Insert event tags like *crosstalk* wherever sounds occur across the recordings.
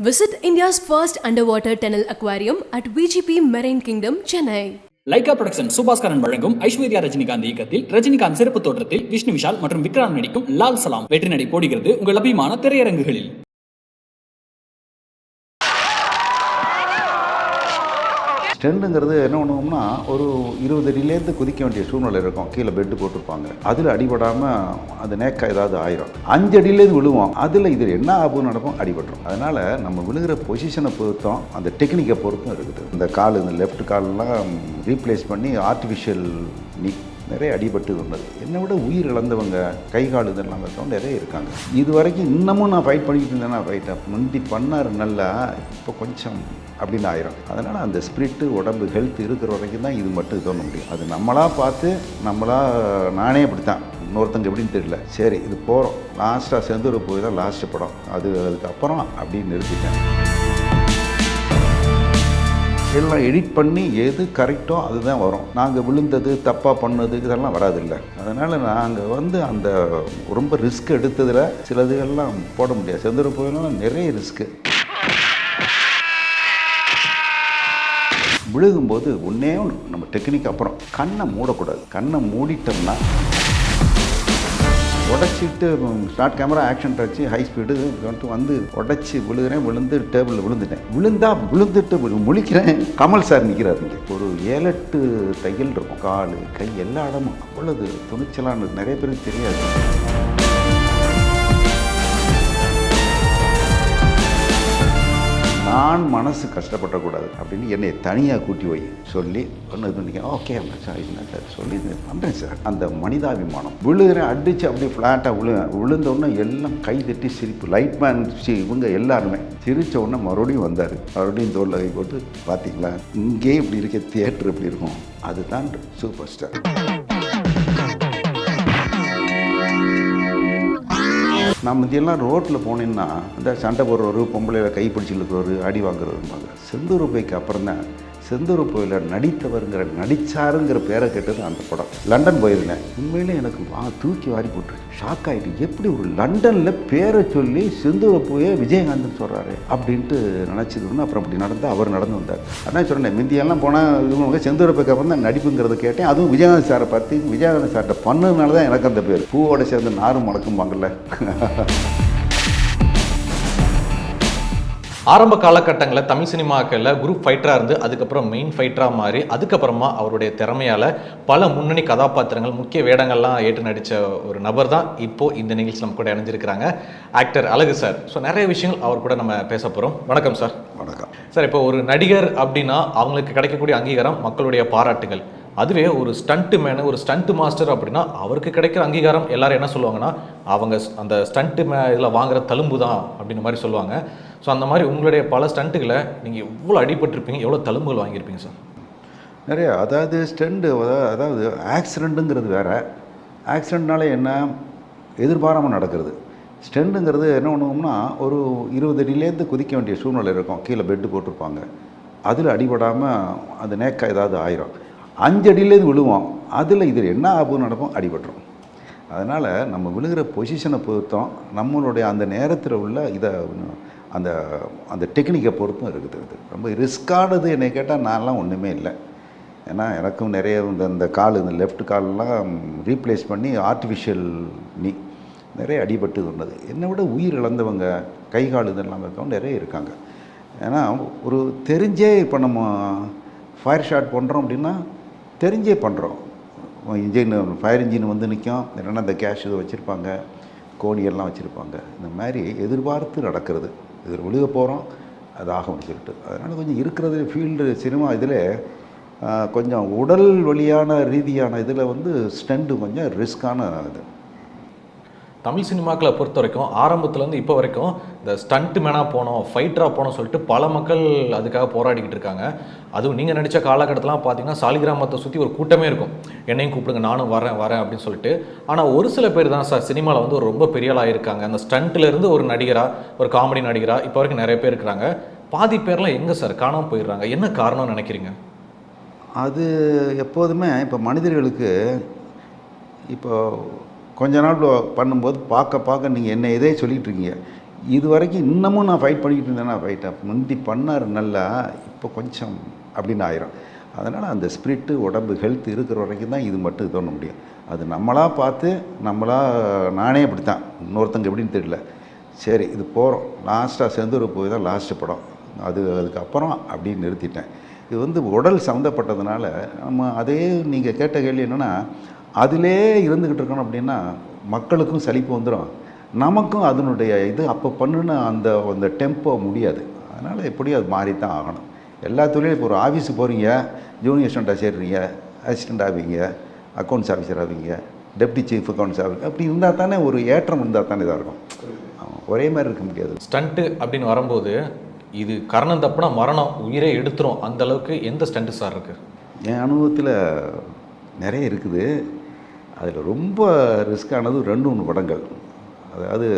Visit India's first underwater tunnel aquarium at VGP Marine Kingdom, Chennai. Lyca production Subaskaran வழங்கும் ஐஸ்வர்யா ரஜினிகாந்த் இயக்கத்தில் ரஜினிகாந்த் சிறப்பு தோற்றத்தில் விஷ்ணு விஷால் மற்றும் விக்ராம் நடிக்கும் லால் சலாம் வெற்றி நடை போடுகிறது உங்கள் அபிமான திரையரங்குகளில் ஸ்டெண்டுங்கிறது என்ன பண்ணுவோம்னா ஒரு இருபது அடியிலேருந்து குதிக்க வேண்டிய சூழ்நிலை இருக்கும். கீழே பெட்டு போட்டிருப்பாங்க. அதில் அடிபடாமல் அது நேக்க ஏதாவது ஆயிரும். அஞ்சு அடியிலேருந்து விழுவோம். அதில் இது என்ன ஆகும் நடக்கும்? அடிபட்டுரும். அதனால் நம்ம விழுகிற பொசிஷனை பொறுத்தும் அந்த டெக்னிக்கை பொறுத்தும் இருக்குது. இந்த கால் இந்த லெஃப்ட் கால்லாம் ரீப்ளேஸ் பண்ணி ஆர்டிஃபிஷியல் நீ நிறைய அடிபட்டு இருந்தது என்னை விட உயிர் இழந்தவங்க கை கால் இதெல்லாம் இருக்கவங்க நிறைய இருக்காங்க. இது வரைக்கும் இன்னமும் நான் ஃபைட் பண்ணிக்கிட்டு இருந்தேன்னா ஃபைட்டை முந்தி பண்ணார் நல்லா இப்போ கொஞ்சம் அப்படின்னு ஆயிரும். அதனால் அந்த ஸ்பிரிட்டு உடம்பு ஹெல்த் இருக்கிற வரைக்கும் தான் இது மட்டும் தோண முடியும். அது நம்மளாக பார்த்து நம்மளாக நானே அப்படி தான் இன்னொருத்தங்க எப்படின்னு தெரியல. சரி இது போகிறோம் லாஸ்ட்டாக செந்தூர் போய் தான் லாஸ்ட்டு படம். அது அதுக்கப்புறம் அப்படின்னு நிறுத்திட்டேன். எல்லாம் எடிட் பண்ணி எது கரெக்டோ அதுதான் வரும். நாங்கள் விழுந்தது தப்பாக பண்ணது இதெல்லாம் வராதில்ல. அதனால் நாங்கள் வந்து அந்த ரொம்ப ரிஸ்க் எடுத்ததில் சிலதுகள்லாம் போட முடியாது. செந்தூர் போயிலும் நிறைய ரிஸ்க்கு விழுகும்போது ஒன்றே ஒன்று நம்ம டெக்னிக் அப்புறம் கண்ணை மூடக்கூடாது. கண்ணை மூடிட்டோம்னா உடச்சிட்டு ஸ்டார்ட் கேமரா ஆக்ஷன் வச்சு ஹை ஸ்பீடு வந்துட்டு வந்து உடச்சி விழுகிறேன் விழுந்து டேபிளில் விழுந்துட்டேன். விழுந்தா விழுந்துட்டு முழிக்கிறேன். கமல் சார் நிற்கிறாரு இங்கே. ஒரு ஏழெட்டு தையல் இருக்கும். கால் கை எல்லா இடமும். அவ்வளவு துணிச்சலான்னு நிறைய பேருக்கு தெரியாது. நான் மனசு கஷ்டப்படக்கூடாது அப்படின்னு என்னை தனியாக கூட்டி வை சொல்லி ஒன்று இது ஓகே சார் சார் சொல்லி பண்ணுறேன் சார். அந்த மனிதாபிமானம். விழுகிற அடித்து அப்படியே ஃப்ளாட்டாக விழு விழுந்தோடனே எல்லாம் கை தட்டி சிரிப்பு. லைட் மேன் இவங்க எல்லாருமே சிரித்த உடனே மறுபடியும் வந்தார். மறுபடியும் தோல் கை போட்டு பார்த்தீங்களா இங்கே இப்படி இருக்க தியேட்டர் இப்படி இருக்கும். அதுதான் சூப்பர் ஸ்டார் நான் முந்தியெல்லாம் ரோட்டில் போனேன்னா இந்த சண்டை போடுறவர் பொம்பளை கை பிடிச்சி இழுக்கிறவர் அடி வாங்குறவருமாங்க செந்தூர் பைக்கு அப்புறம் தான் செந்தூர் கோயிலில் நடித்தவருங்கிற நடிச்சாருங்கிற பேரை கேட்டது அந்த படம். லண்டன் போயிருந்தேன். உண்மையிலே எனக்கு வா தூக்கி வாரி போட்டு ஷாக் ஆகிட்டு எப்படி ஒரு லண்டனில் பேரை சொல்லி செந்தூர் போய் விஜயகாந்தன் சொல்கிறாரு அப்படின்ட்டு நினச்சதுன்னு அப்புறம் அப்படி நடந்து அவர் நடந்து வந்தார். அதான் சொன்னேன் முந்தியெல்லாம் போனால் இவங்க செந்தூர் பைக்கு அப்புறம் தான் நடிப்புங்கிறத கேட்டேன். அதுவும் விஜயகாந்த் சாரை பார்த்து விஜயகாந்த் சார்கிட்ட பண்ணதுனால தான் எனக்கு அந்த பேர். பூவோட சேர்ந்து நாரும் மணக்கும்பாங்கல்ல *laughs* ஆரம்ப காலகட்டங்களில் தமிழ் சினிமாக்களில் குரூப் ஃபைட்டராக இருந்து அதுக்கப்புறம் மெயின் ஃபைட்டராக மாறி அதுக்கப்புறமா அவருடைய திறமையால் பல முன்னணி கதாபாத்திரங்கள் முக்கிய வேடங்கள்லாம் ஏற்று நடித்த ஒரு நபர் தான் இப்போது இந்த நிகழ்ச்சி நம்ம கூட இணைஞ்சிருக்கிறாங்க. ஆக்டர் அழகு சார் ஸோ நிறைய விஷயங்கள் அவர் கூட நம்ம பேச போகிறோம் வணக்கம் சார் வணக்கம். சார் இப்போ ஒரு நடிகர் அப்படின்னா அவங்களுக்கு கிடைக்கக்கூடிய அங்கீகாரம் மக்களுடைய பாராட்டுகள். அதுவே ஒரு ஸ்டண்ட் மேனு ஒரு ஸ்டண்ட் மாஸ்டர் அப்படின்னா அவருக்கு கிடைக்கிற அங்கீகாரம் எல்லாரும் என்ன சொல்லுவாங்கன்னா அவங்க அந்த ஸ்டண்ட்டு மே இதில் வாங்குற தழும்பு தான் அப்படின்ற மாதிரி சொல்லுவாங்க. ஸோ அந்த மாதிரி உங்களுடைய பல ஸ்டண்ட்டுகளை நீங்கள் எவ்வளோ அடிபட்டிருப்பீங்க? எவ்வளோ தழும்புகள் வாங்கியிருப்பீங்க சார் நிறைய அதாவது ஸ்டெண்டு அதாவது ஆக்சிடெண்ட்டுங்கிறது வேறு. ஆக்சிடெண்ட்னால என்ன? எதிர்பாராமல் நடக்கிறது. ஸ்டெண்டுங்கிறது என்ன பண்ணுவோம்னா ஒரு இருபது அடியிலேருந்து குதிக்க வேண்டிய சூழ்நிலை இருக்கும். கீழே பெட்டு போட்டிருப்பாங்க. அதில் அடிபடாமல் அந்த நேக்கா ஏதாவது ஆயிரும். அஞ்சு அடியிலேருந்து விழுவோம். அதில் இது என்ன ஆபம் நடக்கும்? அடிபட்டுரும். அதனால் நம்ம விழுகிற பொசிஷனை பொறுத்தும். நம்மளுடைய அந்த நேரத்தில் உள்ள இதை அந்த அந்த டெக்னிக்கை பொறுத்தும் இருக்குது இது ரொம்ப ரிஸ்க்கானது என்னை கேட்டால் நான்லாம் ஒன்றுமே இல்லை. ஏன்னா எனக்கும் நிறைய இந்த இந்த கால் இந்த லெஃப்ட் கால்லாம் ரீப்ளேஸ் பண்ணி ஆர்டிஃபிஷியல் நீ நிறைய அடிபட்டு இருந்தது. என்னை விட உயிர் இழந்தவங்க கை கால் இதெல்லாம் இருக்கவங்க நிறைய இருக்காங்க. ஏன்னா ஒரு தெரிஞ்சே இப்போ நம்ம ஃபயர் ஷாட் பண்ணுறோம் அப்படின்னா தெரிஞ்சே பண்ணுறோம் இன்ஜின் ஃபயர் இன்ஜின் வந்து நிற்கும். இல்லைன்னா இந்த கேஷ் இதை வச்சுருப்பாங்க கோணியெல்லாம் வச்சுருப்பாங்க. இந்த மாதிரி எதிர்பார்த்து நடக்கிறது. இதில் விழுக போகிறோம் அது ஆகும்னு சொல்லிட்டு. அதனால் கொஞ்சம் இருக்கிறது ஃபீல்டு சினிமா இதில் கொஞ்சம் உடல் வழியான ரீதியான இதில் வந்து ஸ்டெண்டு கொஞ்சம் ரிஸ்க்கான இது. தமிழ் சினிமாக்களை பொறுத்த வரைக்கும் ஆரம்பத்துலேருந்து இப்போ வரைக்கும் இந்த ஸ்டண்ட் மேனாக போனோம் ஃபைட்டராக போனோம் சொல்லிட்டு பல மக்கள் அதுக்காக போராடிக்கிட்டு இருக்காங்க. அதுவும் நீங்கள் நடித்த காலகட்டத்திலாம் பார்த்தீங்கன்னா சாலிகிராமத்தை சுற்றி ஒரு கூட்டமே இருக்கும். என்னையும் கூப்பிடுங்க நானும் வரேன் வரேன் அப்படின்னு சொல்லிட்டு. ஆனால் ஒரு சில பேர் தான் சார் சினிமாவில் வந்து ஒரு ரொம்ப பெரிய ஆளாக இருக்காங்க அந்த ஸ்டண்ட்ல இருந்து ஒரு நடிகராக ஒரு காமெடி நடிகராக இப்போ வரைக்கும் நிறைய பேர் இருக்கிறாங்க. பாதி பேர்லாம் எங்கே சார்? காணாமல் போயிடுறாங்க. என்ன காரணம்னு நினைக்கிறீங்க? அது எப்போதுமே இப்போ மனிதர்களுக்கு இப்போ கொஞ்ச நாள் பண்ணும்போது பார்க்க பார்க்க நீங்கள் என்ன இதே சொல்லிகிட்டு இருக்கீங்க இது வரைக்கும் இன்னமும் நான் ஃபைட் பண்ணிக்கிட்டு இருந்தேன்னா ஃபைட்டை முந்தி பண்ணார் நல்லா இப்போ கொஞ்சம் அப்படின்னு ஆயிரும். அதனால் அந்த ஸ்பிரிட்டு உடம்பு ஹெல்த் இருக்கிற வரைக்கும் தான் இது மட்டும் தோண முடியும். அது நம்மளாக பார்த்து நம்மளாக நானே அப்படி தான் இன்னொருத்தங்க எப்படின்னு தெரியல. சரி இது போகிறோம் லாஸ்ட்டாக செந்தூர் போய் தான் லாஸ்ட்டு படம். அது அதுக்கப்புறம் அப்படின்னு நிறுத்திட்டேன். இது வந்து உடல் சம்மந்தப்பட்டதுனால நம்ம அதே நீங்கள் கேட்ட கேள்வி என்னென்னா அதிலே இருந்துக்கிட்டு இருக்கணும் அப்படின்னா மக்களுக்கும் சலிப்பு வந்துடும் நமக்கும் அதனுடைய இது அப்போ பண்ணுன அந்த அந்த டெம்போ முடியாது. அதனால் எப்படியும் அது மாறி தான் ஆகணும். எல்லா தொழிலும் இப்போ ஒரு ஆஃபீஸுக்கு போகிறீங்க ஜூனியர் அசிஸ்டண்ட்டாக சேர்றீங்க அசிஸ்டண்ட் ஆவீங்க அக்கௌண்ட்ஸ் ஆஃபீஸர் ஆவீங்க டெப்டி சீஃப் அக்கௌண்ட்ஸ் ஆவீங்க அப்படி இருந்தால் தானே ஒரு ஏற்றம் இருந்தால் தானே இதாக இருக்கும். ஒரே மாதிரி இருக்க முடியாது. ஸ்டண்ட்டு அப்படின்னு வரும்போது இது கரணம் தப்புனா மரணம் உயிரே எடுத்துரும். அந்த அளவுக்கு எந்த ஸ்டண்ட்டு சார் இருக்கு? என் அனுபவத்தில் நிறைய இருக்குது. அதில் ரொம்ப ரிஸ்க்கானது ரெண்டு மூணு படங்கள். அதாவது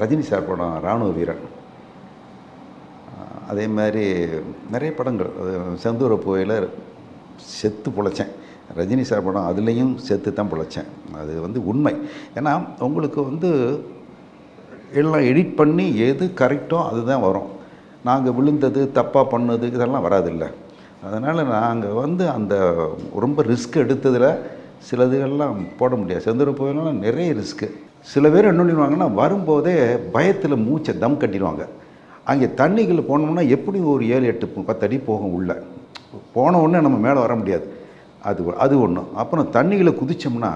ரஜினி சார் படம் ராணுவ வீரன். அதே மாதிரி நிறைய படங்கள். அது செந்தூர போயில செத்து பொழைச்சேன். ரஜினி சார் படம் அதுலேயும் செத்து தான் பிழைச்சேன். அது வந்து உண்மை. ஏன்னா உங்களுக்கு வந்து எல்லாம் எடிட் பண்ணி எது கரெக்டோ அதுதான் வரும். நாங்கள் விழுந்தது தப்பாக பண்ணது இதெல்லாம் வராதில்ல அதனால் நாங்கள் வந்து அந்த ரொம்ப ரிஸ்க் எடுத்ததில் சிலதுகள்லாம் போட முடியாது. செந்தூர் போயெல்லாம் நிறைய ரிஸ்க்கு சில பேர் என்ன பண்ணிடுவாங்கன்னா வரும்போதே பயத்தில் மூச்சை தம் கட்டிடுவாங்க. அங்கே தண்ணிக்குள்ளே போனோம்னா எப்படி ஒரு ஏழு எட்டு பத்தடி போகும் உள்ளே. போன உடனே நம்ம மேலே வர முடியாது. அது அது ஒன்று அப்புறம் தண்ணிகளை குதித்தோம்னா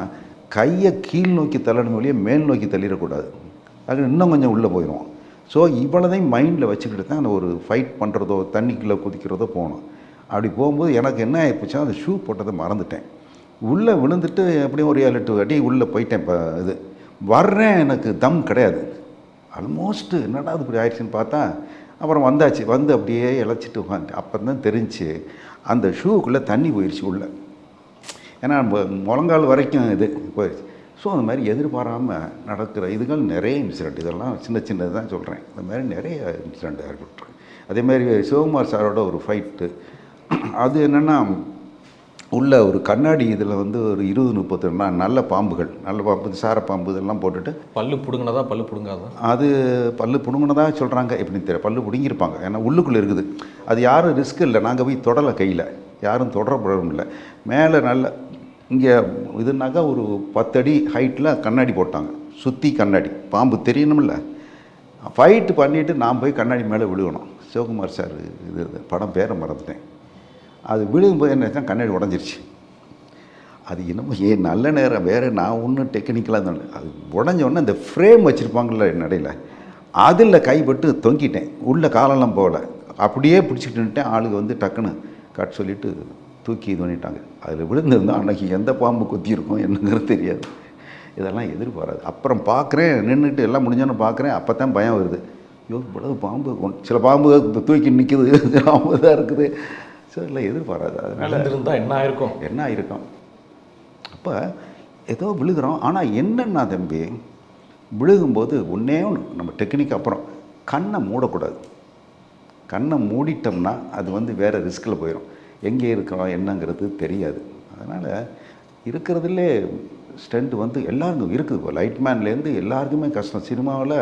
கையை கீழ் நோக்கி தள்ளணும் வழியே மேல் நோக்கி தள்ளிடக்கூடாது. அது இன்னும் கொஞ்சம் உள்ளே போயிடும் ஸோ இவ்வளோதையும் மைண்டில் வச்சுக்கிட்டு தான் அந்த ஒரு ஃபைட் பண்ணுறதோ தண்ணிக்குள்ளே குதிக்கிறதோ போகணும் அப்படி போகும்போது எனக்கு என்ன ஆகிப்போச்சுன்னா அந்த ஷூ போட்டதை மறந்துட்டேன். உள்ளே விழுந்துட்டு எப்படியும் ஒரு ஏழு எட்டு அடி உள்ளே போயிட்டேன் இப்போ இது. வர்றேன் எனக்கு தம் கிடையாது. ஆல்மோஸ்ட்டு என்னடா அது இப்படி ஆயிடுச்சுன்னு பார்த்தா அப்புறம் வந்தாச்சு. வந்து அப்படியே இழைச்சிட்டு உட்காந்து அப்போ தான் தெரிஞ்சு அந்த ஷூக்குள்ளே தண்ணி போயிடுச்சு உள்ளே. ஏன்னா முழங்கால் வரைக்கும் இது போயிடுச்சு ஸோ அந்த மாதிரி எதிர்பாராமல் நடக்கிற இதுகள் நிறைய இன்சிடெண்ட் இதெல்லாம் சின்ன சின்னது தான் சொல்கிறேன் இந்த மாதிரி நிறைய இன்சிடெண்ட் ஏற்பட்டுருக்கு. அதே மாதிரி சிவகுமார் சாரோட ஒரு ஃபைட்டு அது என்னென்னா உள்ள ஒரு கண்ணாடி இதில் வந்து ஒரு இருபது முப்பத்தி ரெண்டு நல்ல பாம்புகள் நல்ல பாம்பு சார பாம்பு இதெல்லாம் போட்டுட்டு பல்லு பிடுங்கினதா பல்லு பிடுங்காதா? அது பல்லு பிடுங்கினதா சொல்கிறாங்க எப்படின்னு தெரியல. பல்லு பிடுங்கியிருப்பாங்க. ஏன்னா உள்ளுக்குள்ளே இருக்குது. அது யாரும் ரிஸ்க் இல்லை. நாங்கள் போய் தொடலை கையில். யாரும் தொடரப்படவும் இல்லை. மேலே நல்ல இங்கே இதுனாக்கா ஒரு பத்தடி ஹைட்டில் கண்ணாடி போட்டாங்க. சுற்றி கண்ணாடி. பாம்பு தெரியணும்ல. ஃபைட்டு பண்ணிவிட்டு நான் போய் கண்ணாடி மேலே விழுகணும். சிவகுமார் சார் இது இது படம் பேரை மறந்துட்டேன். அது விழுகும்போது என்ன கண்ணாடி உடஞ்சிருச்சு. அது என்னமோ ஏன் நல்ல நேரம் வேறு நான் ஒன்றும் டெக்னிக்கலாக தான் அது உடஞ்ச உடனே இந்த ஃப்ரேம் வச்சுருப்பாங்கள்ல நடையில். அதில் கைப்பட்டு தொங்கிட்டேன். உள்ளே காலெல்லாம் போகல. அப்படியே பிடிச்சிக்கிட்டு ஆளுங்க வந்து டக்குன்னு கட் சொல்லிவிட்டு தூக்கி இது பண்ணிட்டாங்க. அதில் விழுந்திருந்தா அன்னைக்கு எந்த பாம்பு கொத்தியிருக்கோம் என்னங்கிறது தெரியாது. இதெல்லாம் எதிர்பாராது அப்புறம் பார்க்குறேன் நின்றுட்டு எல்லாம் முடிஞ்சோன்னு பார்க்குறேன் அப்போ தான் பயம் வருது. ஐயோ இவ்வளவு பாம்பு சில பாம்பு தூக்கி நிற்கிது *laughs* பாம்பு தான் இருக்குது. ஸோ எல்லாம் எதிர்பாராது. அதனால் நடந்திருந்தா என்ன ஆயிருக்கும்? என்ன ஆயிருக்கும்? அப்போ ஏதோ விழுகிறோம். ஆனால் என்னன்னா தம்பி விழுகும்போது ஒன்றே ஒன்று நம்ம டெக்னிக் அப்புறம். கண்ணை மூடக்கூடாது. கண்ணை மூடிட்டோம்னா அது வந்து வேறு ரிஸ்கில் போயிடும் எங்கே இருக்கிறோம் என்னங்கிறது தெரியாது. அதனால் இருக்கிறதுலே ஸ்டண்ட் வந்து எல்லாருக்கும் இருக்குது. இப்போ லைட்மேன்லேருந்து எல்லாருக்குமே கஷ்டம். சினிமாவில்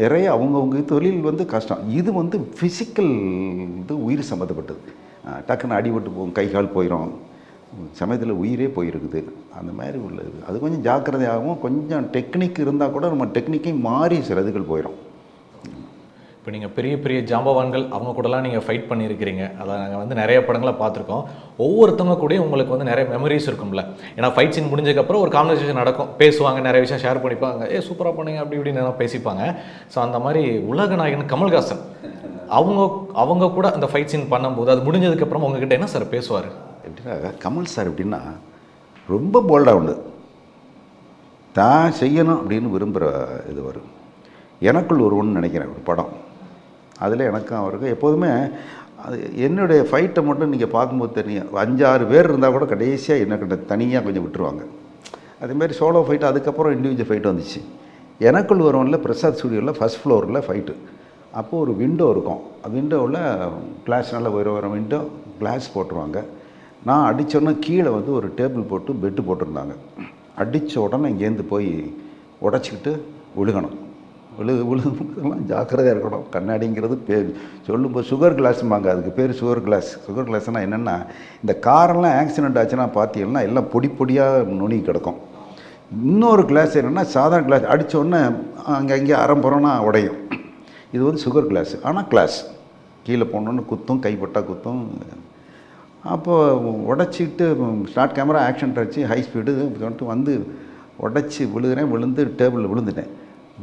நிறைய அவங்கவுங்க தொழில் வந்து கஷ்டம். இது வந்து ஃபிசிக்கல் இது உயிர் சம்மந்தப்பட்டது டக்குன்னு அடிபட்டு போகும் கை கால் போயிடும் சமயத்தில் உயிரே போயிருக்குது. அந்த மாதிரி உள்ளது. அது கொஞ்சம் ஜாக்கிரதையாகவும் கொஞ்சம் டெக்னிக் இருந்தால் கூட நம்ம டெக்னிக்கை மாறி சில இதுகள் போயிடும் இப்போ நீங்கள் பெரிய பெரிய ஜாம்பவான்கள் அவங்க கூடலாம் நீங்கள் ஃபைட் பண்ணியிருக்கிறீங்க. அதை நாங்கள் வந்து நிறைய படங்களை பார்த்துருக்கோம். ஒவ்வொருத்தவங்க கூடயும் உங்களுக்கு வந்து நிறைய மெமரிஸ் இருக்கும்ல. ஏன்னா ஃபைட் சீன் முடிஞ்சதுக்கப்புறம் ஒரு கான்வர்சேஷன் நடக்கும். பேசுவாங்க நிறைய விஷயம் ஷேர் பண்ணிப்பாங்க. ஏ சூப்பராக பண்ணுங்க அப்படி இப்படின்னு எல்லாம் பேசிப்பாங்க. ஸோ அந்த மாதிரி உலக நாயகன் கமல்ஹாசன். அவங்க அவங்க கூட அந்த ஃபைட் சீன் பண்ணும்போது அது முடிஞ்சதுக்கப்புறம் உங்ககிட்ட என்ன சார் பேசுவார்? எப்படின்னா கமல் சார் எப்படின்னா ரொம்ப போல்டாக உண்டு. தான் செய்யணும் அப்படின்னு விரும்புகிற இது வரும் எனக்குள் ஒருவன் நினைக்கிறேன் ஒரு படம். அதில் எனக்கும் அவருக்கும் எப்போதுமே அது என்னுடைய ஃபைட்டை மட்டும் நீங்கள் பார்க்கும்போது தெரியும். அஞ்சாறு பேர் இருந்தால் கூட கடைசியாக என்ன கிட்ட தனியாக கொஞ்சம் விட்டுருவாங்க. அதேமாதிரி சோலோ ஃபைட்டு அதுக்கப்புறம் இண்டிவிஜுவல் ஃபைட் வந்துச்சு. எனக்குள் வருவனில் பிரசாத் ஸ்டுடியோவில் ஃபஸ்ட் ஃப்ளோரில் ஃபைட்டு அப்போது ஒரு விண்டோ இருக்கும். விண்டோவில் கிளாஸ் நல்லா உயர வர விண்டோ கிளாஸ் போட்டுருவாங்க. நான் அடித்தோடனே கீழே வந்து ஒரு டேபிள் போட்டு பெட்டு போட்டிருந்தாங்க. அடித்த உடனே இங்கேருந்து போய் உடச்சிக்கிட்டு விழுகணும். விழுகு விழுகுலாம் ஜாக்கிரதையாக இருக்கணும். கண்ணாடிங்கிறது பேர் சொல்லும்போது சுகர் கிளாஸ்ம்பாங்க அதுக்கு பேர் சுகர் கிளாஸ் சுகர் கிளாஸ்னால் என்னென்னா இந்த காரெல்லாம் ஆக்சிடென்ட் ஆச்சுன்னா பார்த்தீங்கன்னா எல்லாம் பொடி பொடியாக நுனி கிடக்கும். இன்னொரு கிளாஸ் என்னென்னா சாதாரண கிளாஸ் அடித்தோடனே அங்கே அங்கேயே அறம்புறம்னா உடையும். இது வந்து சுகர் கிளாஸ் ஆனால் கிளாஸ் கீழே போனோன்னு குத்தும் கைப்பட்டால் குத்தும். அப்போ உடச்சிட்டு ஸ்டார்ட் கேமரா ஆக்ஷன் அடிச்சு ஹை ஸ்பீடு சொல்லிட்டு வந்து உடச்சி விழுகிறேன் விழுந்து டேபிளில் விழுந்துட்டேன்.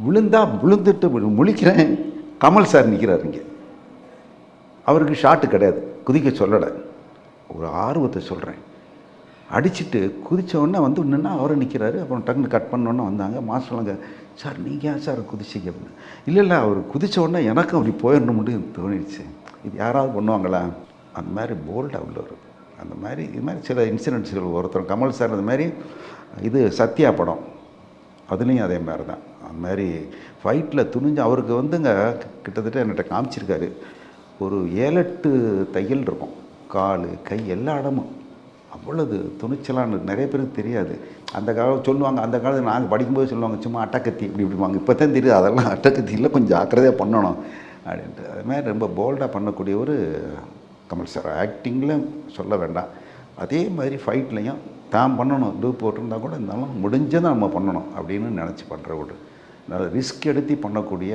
விழுந்தா விழுந்துட்டு முழிக்கிறேன். கமல் சார் நிற்கிறார் இங்கே. அவருக்கு ஷாட்டு கிடையாது. குதிக்க சொல்லலை. ஒரு ஆர்வத்தை சொல்கிறேன் அடிச்சுட்டு குதிச்ச வந்து நின்னா அவரை நிற்கிறாரு அப்புறம் டக்குன்னு கட் பண்ணோன்னே வந்தாங்க. மாஸ்டர்லாங்க சார் நீங்கள் ஏன் சார் குதிச்சிங்க? அப்படின்னு. இல்லை இல்லை அவர் குதிச்ச எனக்கும் அப்படி போயிடணும்னு தோணிடுச்சு. இது யாராவது பண்ணுவாங்களா? அந்த மாதிரி போல்டாக உள்ளவர். அந்த மாதிரி இது மாதிரி சில இன்சிடென்ட்ஸ்கள் ஒருத்தர் கமல் சார் அந்த மாதிரி இது சத்யா படம். அதுலேயும் அதே மாதிரி தான். அந்த மாதிரி ஃபைட்டில் துணிஞ்சு அவருக்கு வந்துங்க கிட்டத்தட்ட என்கிட்ட காமிச்சிருக்காரு. ஒரு ஏழெட்டு தையல் இருக்கும். கால் கை எல்லா இடமும். அவ்வளவு துணிச்சலான்னு நிறைய பேருக்கு தெரியாது. அந்த காலம் சொல்லுவாங்க அந்த காலத்தில் நாங்கள் படிக்கும்போது சொல்லுவாங்க சும்மா அட்டக்கத்தி இப்படி இப்படிவாங்க இப்போ தான் தெரியுது அதெல்லாம் அட்டக்கத்தி இல்லை கொஞ்சம் ஜாக்கிரதையாக பண்ணணும் அப்படின்ட்டு. அதுமாதிரி ரொம்ப போல்டாக பண்ணக்கூடிய ஒரு கமல் சார். ஆக்டிங்கில் சொல்ல வேண்டாம். அதே மாதிரி ஃபைட்லேயும் தான் பண்ணணும். டூப் போட்டிருந்தா கூட இருந்தாலும் முடிஞ்சதை நம்ம பண்ணணும் அப்படின்னு நினச்சி பண்ணுற ஒரு நல்ல ரிஸ்க் எடுத்து பண்ணக்கூடிய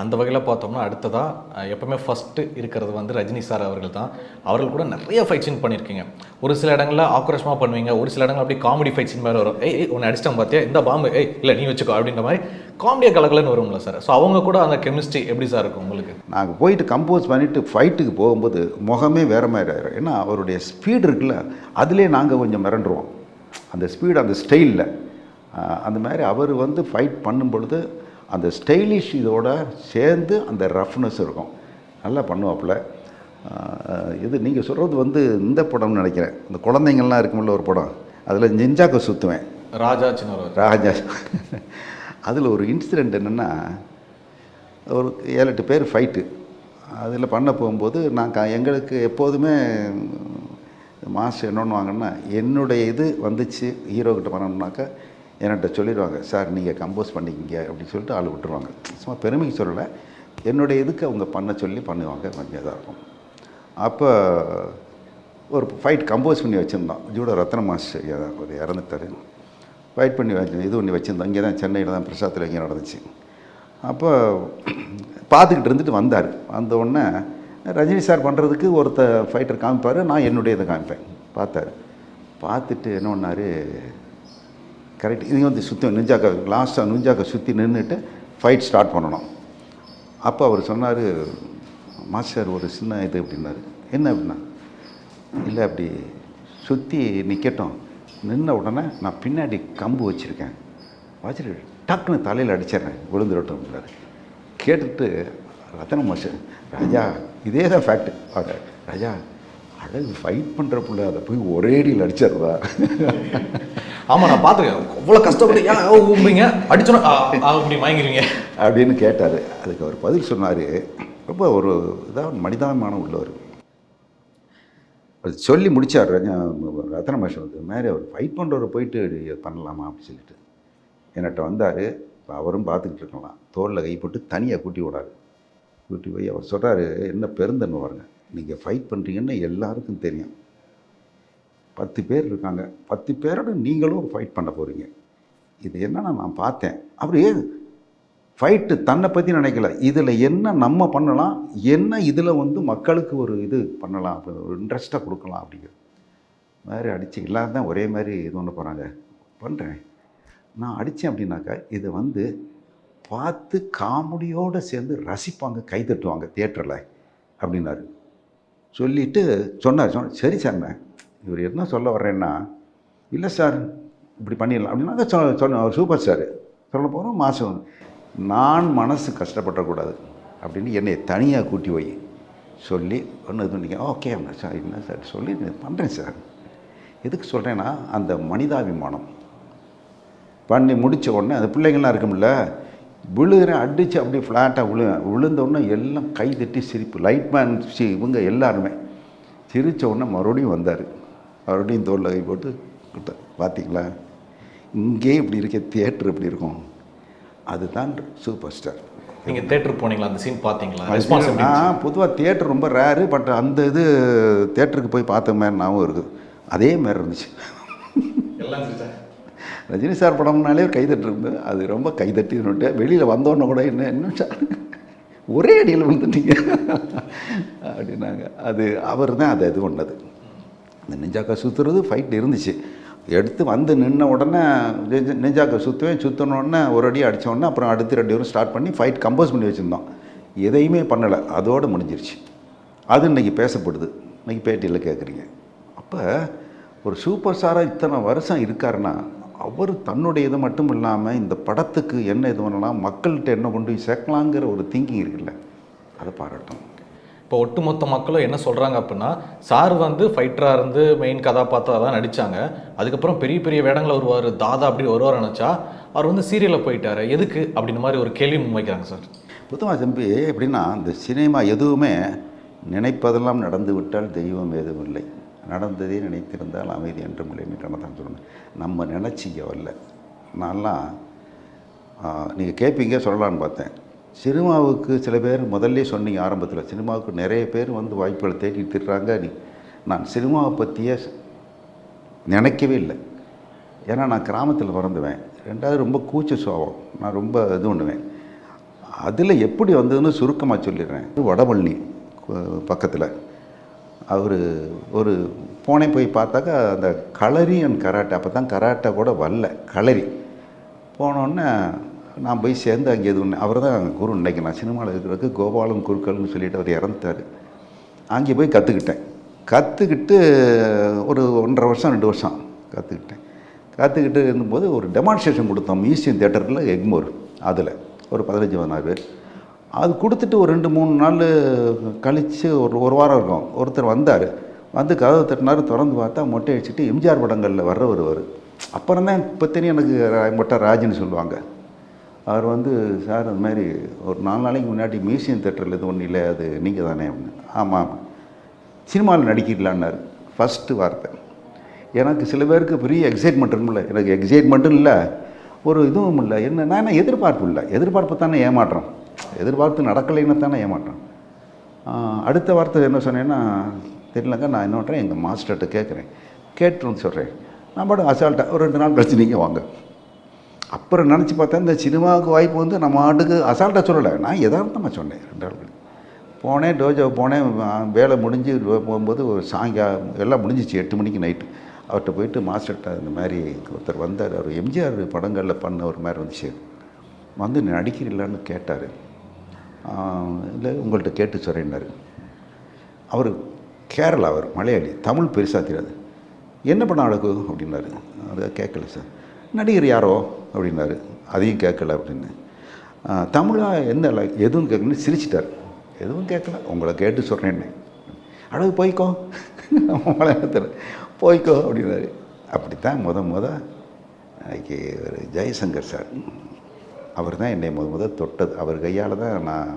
அந்த வகையில் பார்த்தோம்னா அடுத்ததாக எப்பவுமே ஃபஸ்ட்டு இருக்கிறது வந்து ரஜினி சார் அவர்கள் தான். அவர்கள் கூட நிறைய ஃபைட் சீன் பண்ணியிருக்கீங்க. ஒரு சில இடங்களில் ஆக்ரோஷமாக பண்ணுவீங்க ஒரு சில இடங்கள் அப்படியே காமெடி ஃபைட் சீன் மாதிரி வரும். ஏய் ஏய் உன்னை அடிச்சிட்டோம் பார்த்தியா இந்த பாம்பு ஏய் இல்லை நீ வச்சுக்கோ அப்படின்ற மாதிரி காமெடியாக கலக்கலன்னு வரும்ல சார் ஸோ அவங்க கூட அந்த கெமிஸ்ட்ரி எப்படி சார் இருக்கும் உங்களுக்கு? நாங்கள் போயிட்டு கம்போஸ் பண்ணிவிட்டு ஃபைட்டுக்கு போகும்போது முகமே வேறு மாதிரி ஆயிரும். ஏன்னா அவருடைய ஸ்பீடு இருக்குல்ல அதிலே நாங்கள் கொஞ்சம் மிரண்டுருவோம். அந்த ஸ்பீடு அந்த ஸ்டைலில் அந்த மாதிரி அவர் வந்து ஃபைட் பண்ணும் பொழுது அந்த ஸ்டைலிஷ் இதோட சேர்ந்து அந்த ரஃப்னஸ் இருக்கும். நல்லா பண்ணுவாப்புல. இது நீங்கள் சொல்கிறது வந்து இந்த படம்னு நினைக்கிறேன். இந்த குழந்தைங்கள்லாம் இருக்குமில்ல ஒரு படம். அதில் நெஞ்சாக்க சுற்றுவேன் ராஜா சின்னவர் ராஜா. அதில் ஒரு இன்சிடெண்ட் என்னென்னா ஒரு ஏழு எட்டு பேர் ஃபைட்டு அதில் பண்ண போகும்போது நான் எங்களுக்கு எப்போதுமே மாஸ்டர் என்ன வாங்கன்னா என்னுடைய இது வந்துச்சு ஹீரோ கிட்ட பண்ணணும்னாக்கா என்கிட்ட சொல்லிடுவாங்க சார் நீங்கள் கம்போஸ் பண்ணிக்கிங்க அப்படின்னு சொல்லிட்டு ஆள் விட்டுருவாங்க. சும்மா பெருமைக்கு சொல்லலை என்னுடைய இதுக்கு அவங்க பண்ண சொல்லி பண்ணுவாங்க கொஞ்சம் இதாக இருக்கும். அப்போ ஒரு ஃபைட் கம்போஸ் பண்ணி வச்சுருந்தோம் ஜூடோ ரத்ன மாஸ்டர் ஒரு இறந்துட்டார். ஃபைட் பண்ணி வச்சு இது பண்ணி வச்சுருந்தோம் இங்கே தான் சென்னையில் தான் பிரசாத்தில் இங்கே நடந்துச்சு. அப்போ பார்த்துக்கிட்டு இருந்துட்டு வந்தார். வந்த உடனே ரஜினி சார் பண்ணுறதுக்கு ஒருத்த ஃபைட்டர் காமிப்பார் நான் என்னுடைய இதை காமிப்பேன். பார்த்தார். பார்த்துட்டு என்ன பண்ணார் கரெக்ட். இது வந்து சுற்றி நிஞ்சாக்கா லாஸ்ட்டாக நிஞ்சாக்கா சுற்றி நின்றுட்டு ஃபைட் ஸ்டார்ட் பண்ணணும். அப்போ அவர் சொன்னார் மாஸ்டர் ஒரு சின்ன இது அப்படின்னாரு. என்ன அப்படின்னா இல்லை அப்படி சுற்றி நிற்கட்டும் நின்ன உடனே நான் பின்னாடி கம்பு வச்சுருக்கேன். வச்சுட்டு டக்குன்னு தலையில் அடிச்சிடுறேன். விழுந்துடட்டும் அப்படின்னாரு. கேட்டுட்டு ரத்தன மாஸ்டர் ராஜா இதே தான் ஃபேக்ட் அவர் ராஜா அழகு ஃபைட் பண்ணுற பிள்ளை. அதை போய் ஒரே அடியில் அடிச்சிடுறதா *laughs* ஆமாம் நான் பார்த்துருக்கேன். அவ்வளோ கஷ்டப்பட்டு ஏன் ஊம்பீங்க அடிச்சோன்னா அப்படி வாங்கிடுவீங்க அப்படின்னு கேட்டார். அதுக்கு அவர் பதில் சொன்னார். ரொம்ப ஒரு இதாக மனிதாபிமானம் உள்ளவர். அது சொல்லி முடித்தார் ரத்ன மகேஷன் வந்து மாதிரி அவர் ஃபைட் பண்ணுறவரை போயிட்டு பண்ணலாமா? அப்படின்னு சொல்லிட்டு. என்கிட்ட வந்தார். அவரும் பார்த்துக்கிட்டு இருக்கலாம். தோளில் கைப்பட்டு தனியாக கூட்டி விடாரு கூட்டி போய் அவர் சொல்கிறாரு என்ன பெருந்தன்மை பாருங்க. நீங்கள் ஃபைட் பண்ணுறீங்கன்னு எல்லாருக்கும் தெரியும். பத்து பேர் இருக்காங்க. பத்து பேரோட நீங்களும் ஃபைட் பண்ண போகிறீங்க இது என்னன்னா நான் பார்த்தேன். அப்படியே ஃபைட்டு தன்னை பற்றி நினைக்கல. இதில் என்ன நம்ம பண்ணலாம்? என்ன இதில் வந்து மக்களுக்கு ஒரு இது பண்ணலாம்? அப்படி ஒரு இன்ட்ரெஸ்ட்டாக கொடுக்கலாம் அப்படிங்கிறது. மாதிரி அடித்து எல்லாரும் தான் ஒரே மாதிரி இது ஒன்று போகிறாங்க பண்ணுறேன் நான் அடித்தேன் அப்படின்னாக்கா இதை வந்து பார்த்து காமெடியோடு சேர்ந்து ரசிப்பாங்க கை தட்டுவாங்க தேட்டரில் அப்படின்னாரு. சொல்லிவிட்டு சொன்னார். சொன்ன சரி சார்ண்ணே இவர் என்ன சொல்ல வர்றேன்னா இல்லை சார் இப்படி பண்ணிடலாம். அப்படின்னா சொன்ன சொன்ன அவர் சூப்பர் சார் சொல்ல போகிறோம் மாதம் நான் மனசு கஷ்டப்படக்கூடாது அப்படின்னு என்னை தனியாக கூட்டி போய் சொல்லி ஒன்று இது பண்ணிக்க ஓகே சார் என்ன சார்? சொல்லி பண்ணுறேன் சார். எதுக்கு சொல்கிறேன்னா அந்த மனிதாபிமானம். பண்ணி முடித்த உடனே அந்த பிள்ளைங்கள்லாம் இருக்கும்ல விழுகிறேன் அடித்து அப்படியே ஃப்ளாட்டாக விழு விழுந்த உடனே எல்லாம் கை தட்டி சிரிப்பு. லைட்மேன் சி இவங்க எல்லாருமே சிரித்த உடனே மறுபடியும் வந்தார். மறுபடியும் தோளில் கை போட்டு கொடுத்தார் பார்த்தீங்களா இங்கே இப்படி இருக்க தியேட்டர் இப்படி இருக்கும். அதுதான் சூப்பர் ஸ்டார் நீங்க தேட்டர் போனீங்களா? அந்த சீன் இருந்துச்சு? நான் பொதுவாக தியேட்டர் ரொம்ப ரேரு பட் அந்த இது தியேட்டருக்கு போய் பார்த்த மாதிரி ஞாபகம் இருக்குது. அதே மாதிரி இருந்துச்சு. ரஜினி சார் படம்னாலே ஒரு கைதட்டு இருந்தது அது ரொம்ப கைதட்டி வெளியில் வந்தோன்னே கூட என்ன என்ன சார்? ஒரே அடியில் வந்துட்டீங்க அப்படின்னாங்க. அது அவர் தான் அதை இது பண்ணது. இந்த நெஞ்சாக்கா சுற்றுறது ஃபைட் இருந்துச்சு. எடுத்து வந்து நின்ன உடனே நெஞ்சாக்கா சுற்றுவேன் சுற்றினோடனே ஒரு அடி அடித்தோடனே உடனே அப்புறம் அடுத்து ரெண்டு பேரும் ஸ்டார்ட் பண்ணி ஃபைட் கம்போஸ் பண்ணி வச்சுருந்தோம். எதையுமே பண்ணலை. அதோடு முடிஞ்சிருச்சு. அது இன்னைக்கு பேசப்படுது. இன்றைக்கி பேட்டியில் கேட்குறீங்க அப்போ ஒரு சூப்பர் ஸ்டாராக இத்தனை வருஷம் இருக்காருன்னா அவர் தன்னுடைய இது மட்டும் இல்லாமல் இந்த படத்துக்கு என்ன இது பண்ணலாம் மக்கள்கிட்ட என்ன கொண்டு போய் சேர்க்கலாங்கிற ஒரு திங்கிங் இருக்குல்ல. அதை பாராட்டணும். இப்போ ஒட்டுமொத்த மக்களும் என்ன சொல்கிறாங்க அப்படின்னா சார் வந்து ஃபைட்டராக இருந்து மெயின் கதாபாத்திரம் தான் நடித்தாங்க அதுக்கப்புறம் பெரிய பெரிய வேடங்களில் வருவார். தாதா அப்படி வருவார் நினச்சா அவர் வந்து சீரியலில் போயிட்டார். எதுக்கு? அப்படின்னு மாதிரி ஒரு கேள்வி முன்வைக்கிறாங்க சார். புத்தமா தம்பி எப்படின்னா இந்த சினிமா எதுவுமே நினைப்பதெல்லாம் நடந்து விட்டால் தெய்வம் எதுவும் இல்லை. நடந்ததே நினைத்திருந்தால் அமைதி என்று முளைமிட்டான தான் சொல்லணும். நம்ம நினச்சிக்க வரல நான்லாம் நீங்கள் கேட்பீங்க சொல்லலான்னு பார்த்தேன். சினிமாவுக்கு சில பேர் முதல்ல சொன்னீங்க ஆரம்பத்தில் சினிமாவுக்கு நிறைய பேர் வந்து வாய்ப்புகளை தேடி திட்டுறாங்க நீ. நான் சினிமாவை பற்றியே நினைக்கவே இல்லை. ஏன்னா நான் கிராமத்தில் பிறந்துவேன். ரெண்டாவது ரொம்ப கூச்ச சுவாவம் நான் ரொம்ப இது பண்ணுவேன். அதில் எப்படி வந்ததுன்னு சுருக்கமாக சொல்லிடுறேன். வடபழனி பக்கத்தில். அவர் ஒரு போனே போய் பார்த்தாக்கா அந்த களரி அண்ட் கராட்டை அப்போ தான் கராட்டை கூட வரல. களரி. போனோன்னே நான் போய் சேர்ந்து அங்கே இது ஒன்று அவர் தான் குரு. இன்னைக்கு நான் சினிமாவில் இருக்கிறதுக்கு கோபாலம் குருக்கள்னு சொல்லிட்டு அவர் இறந்துட்டார். அங்கே போய் கற்றுக்கிட்டேன் கற்றுக்கிட்டு ஒரு ஒன்றரை வருஷம் ரெண்டு வருஷம் கற்றுக்கிட்டேன் கற்றுக்கிட்டு இருந்தபோது ஒரு டெமான்ஸ்ட்ரேஷன் கொடுத்தோம் மியூசியம் தேட்டரில் எக்மோர் அதில். ஒரு பதினஞ்சு பதினாறு பேர். அது கொடுத்துட்டு ஒரு ரெண்டு மூணு நாள் கழித்து ஒரு ஒரு வாரம் இருக்கும். ஒருத்தர் வந்தார். வந்து கதவை தட்டினார் திறந்து பார்த்தா மொட்டை அடிச்சுட்டு எம்ஜிஆர் படங்களில் வர்றவர் அவர். அப்புறம் தான் இப்போ தெரியும் எனக்கு ரா- மொட்டை ராஜுன்னு சொல்லுவாங்க. அவர் வந்து சார் அது மாதிரி ஒரு நாலு நாளைக்கு முன்னாடி மியூசியம் தேட்டரில் இது ஒன்றும் இல்லை அது நீங்கள் தானே? அப்படின்னு. ஆமாம் சினிமாவில் நடிக்கிடலான்னாரு ஃபஸ்ட்டு வார்த்தை. எனக்கு சில பேருக்கு பெரிய எக்ஸைட்மெண்ட் இல்லை எனக்கு எக்ஸைட்மெண்ட்டும் இல்லை. ஒரு இதுவும் இல்லை. என்ன நான் எதிர்பார்ப்பு இல்லை. எதிர்பார்ப்பு தானே ஏமாற்றம். எதிர்பார்த்து நடக்கலைன்னு தானே ஏமாற்றம். அடுத்த வார்த்தை என்ன சொன்னேன்னா தெரியலங்க நான் என்ன பண்ணுறேன் எங்கள் மாஸ்டர்கிட்ட கேட்குறேன். கேட்டுன்னு சொல்கிறேன் நான் பாட்டு அசால்ட்டாக ஒரு ரெண்டு நாள் கழிச்சு நீங்கள் வாங்க. அப்புறம் நினச்சி பார்த்தா இந்த சினிமாவுக்கு வாய்ப்பு வந்து நம்ம ஆட்டுக்கு அசால்ட்டாக சொல்லலை. நான் எதார்த்தமாக சொன்னேன் ரெண்டு போனேன் டோஜோ போனேன் வேலை முடிஞ்சு போகும்போது ஒரு சாயங்காலம் எல்லாம் முடிஞ்சிச்சு எட்டு மணிக்கு நைட்டு அவர்கிட்ட போயிட்டு மாஸ்டர்கிட்ட இந்த மாதிரி ஒருத்தர் வந்தார். அவர் எம்ஜிஆர் படங்களில் பண்ண ஒரு மாதிரி இருந்துச்சு வந்து நடிக்கிறீங்களான்னு கேட்டார். இல்லை உங்கள்கிட்ட கேட்டு சொல்கிறேன்னாரு அவர் கேரளா அவர் மலையாளி தமிழ் பெருசாக தெரியாது என்ன பண்ண அழகு அப்படின்னாரு. அதை கேட்கல சார். நடிகர் யாரோ அப்படின்னாரு. அதையும் கேட்கல அப்படின்னு. தமிழாக தமிழா என்ன எதுவும் கேட்கணுன்னு சிரிச்சிட்டார். எதுவும் கேட்கல. உங்களை கேட்டு சொல்கிறேன்னு அழகு போய்க்கோ. மலையாளத்தில் போய்க்கோ அப்படின்னாரு. அப்படித்தான் முத முத இன்னைக்கு ஒரு ஜெயசங்கர் சார். அவர் தான் என்னை முத முத தொட்டது. அவர் கையால் தான் நான்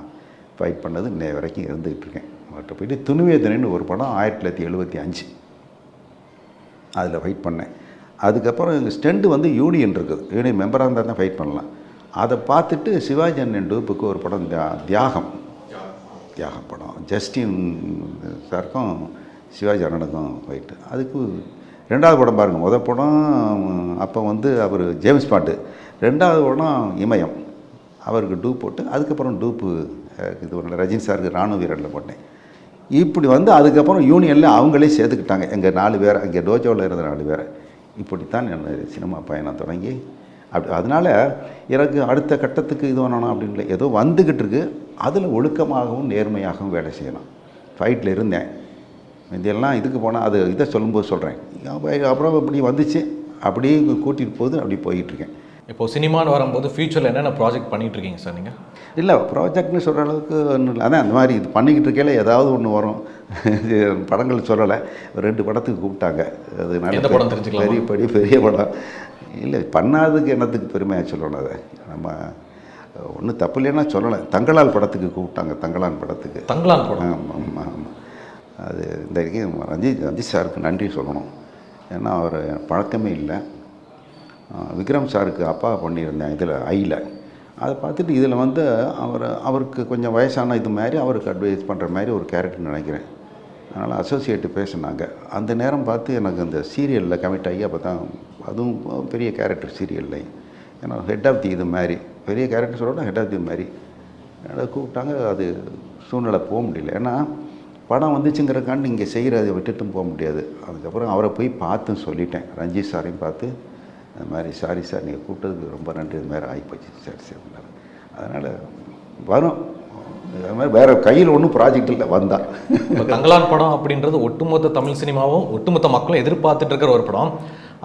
ஃபைட் பண்ணது. இன்னை வரைக்கும் இருந்துக்கிட்டு இருக்கேன். அவர்கிட்ட போயிட்டு துணிவேதனைன்னு ஒரு படம் ஆயிரத்தி தொள்ளாயிரத்தி எழுபத்தி அஞ்சு. அதில் ஃபைட் பண்ணேன். அதுக்கப்புறம் எங்கள் ஸ்டெண்டு வந்து யூனியன் இருக்குது. யூனியன் மெம்பராக இருந்தால் தான் ஃபைட் பண்ணலாம். அதை பார்த்துட்டு சிவாஜி அண்ணன் டூப்புக்கு ஒரு படம் தியா- தியாகம். தியாகம் படம். ஜஸ்டின் சாருக்கும் சிவாஜி அண்ணனுக்கும் ஃபைட்டு அதுக்கு ரெண்டாவது படம் பாருங்கள் முதல் படம் அப்போ வந்து அவர் ஜேம்ஸ் பாட்டு ரெண்டாவது படம் இமயம். அவருக்கு டூப் போட்டு அதுக்கப்புறம் டூப்பு இது ஒன்று ரஜினி சாருக்கு ராணுவ வீரனில் போட்டேன். இப்படி வந்து அதுக்கப்புறம் யூனியனில் அவங்களே சேர்த்துக்கிட்டாங்க. எங்கள் நாலு பேர் அங்கே டோஜோவில் இருந்த நாலு பேர். இப்படித்தான் என் சினிமா பயணம் தொடங்கி அப்படி அதனால் எனக்கு அடுத்த கட்டத்துக்கு இது பண்ணணும் அப்படின்னு இல்லை ஏதோ வந்துக்கிட்டு இருக்கு. அதில் ஒழுக்கமாகவும் நேர்மையாகவும் வேலை செய்யணும். ஃபைட்டில் இருந்தேன். இதெல்லாம் இதுக்கு போனால் அது இதை சொல்லும்போது சொல்கிறேன் அப்புறம் இப்படி வந்துச்சு. அப்படியே கூட்டிகிட்டு போகுது அப்படி போயிட்டுருக்கேன் இப்போ சினிமான்னு வரும்போது ஃபியூச்சரில் என்னென்ன ப்ராஜெக்ட் பண்ணிட்டு இருக்கீங்க சார் நீங்கள் இல்லை ப்ராஜெக்ட்னு சொல்கிற அளவுக்கு ஒன்றும் இல்லை. அதான் அந்த மாதிரி இது பண்ணிக்கிட்டு இருக்கையில ஏதாவது ஒன்று வரும். படங்கள் சொல்லலை. ஒரு ரெண்டு படத்துக்கு கூப்பிட்டாங்க. அது நல்ல படம் தெரிஞ்சுக்கலாமா? பெரிய பெரிய பெரிய படம். இல்லை பண்ணாததுக்கு என்னத்துக்கு பெருமையாக சொல்லணும் அதை? நம்ம ஒன்றும் தப்பு இல்லைன்னா சொல்லலை. தங்களால் படத்துக்கு கூப்பிட்டாங்க. தங்களான் படத்துக்கு. தங்கலான் படம்? ஆமாம் ஆமாம் ஆமாம் அது இந்த வரைக்கும் ரஞ்சித் ரஞ்சித் சாருக்கு நன்றி சொல்லணும். ஏன்னா அவர் பழக்கமே இல்லை. விக்ரம் சாருக்கு அப்பா பண்ணியிருந்தேன் இதில் ஐயில் அதை பார்த்துட்டு இதில் வந்து அவர் அவருக்கு கொஞ்சம் வயசான இது மாதிரி அவருக்கு அட்வைஸ் பண்ணுற மாதிரி ஒரு கேரக்டர் நினைக்கிறேன். அதனால் அசோசியேட்டு பேசினாங்க. அந்த நேரம் பார்த்து எனக்கு அந்த சீரியலில் கமிட் ஆகி அப்போ தான் அதுவும் பெரிய கேரக்டர் சீரியல்லை ஏன்னா ஹெட் ஆஃப் தி இது மாதிரி பெரிய கேரக்டர் சொல்லணும் ஹெட் ஆஃப் தி மாதிரி. அதனால் கூப்பிட்டாங்க அது சூழ்நிலை போக முடியல. ஏன்னா படம் வந்துச்சுங்கிறக்காண்டி இங்கே செய்கிறத விட்டுட்டும் போக முடியாது. அதுக்கப்புறம் அவரை போய் பார்த்து சொல்லிட்டேன். ரஞ்சித் சாரையும் பார்த்து இந்த மாதிரி சாரி சார் நீங்கள் கூப்பிட்டதுக்கு ரொம்ப நன்றி. இது மாதிரி ஆகிப்போச்சு சரி சரி அதனால் வரும். அது மாதிரி வேறு கையில் ஒன்றும் ப்ராஜெக்ட் இல்லை வந்தால் இப்போ தங்கலான் படம் அப்படின்றது ஒட்டுமொத்த தமிழ் சினிமாவும் ஒட்டுமொத்த மக்களும் எதிர்பார்த்துட்டு இருக்கிற ஒரு படம்.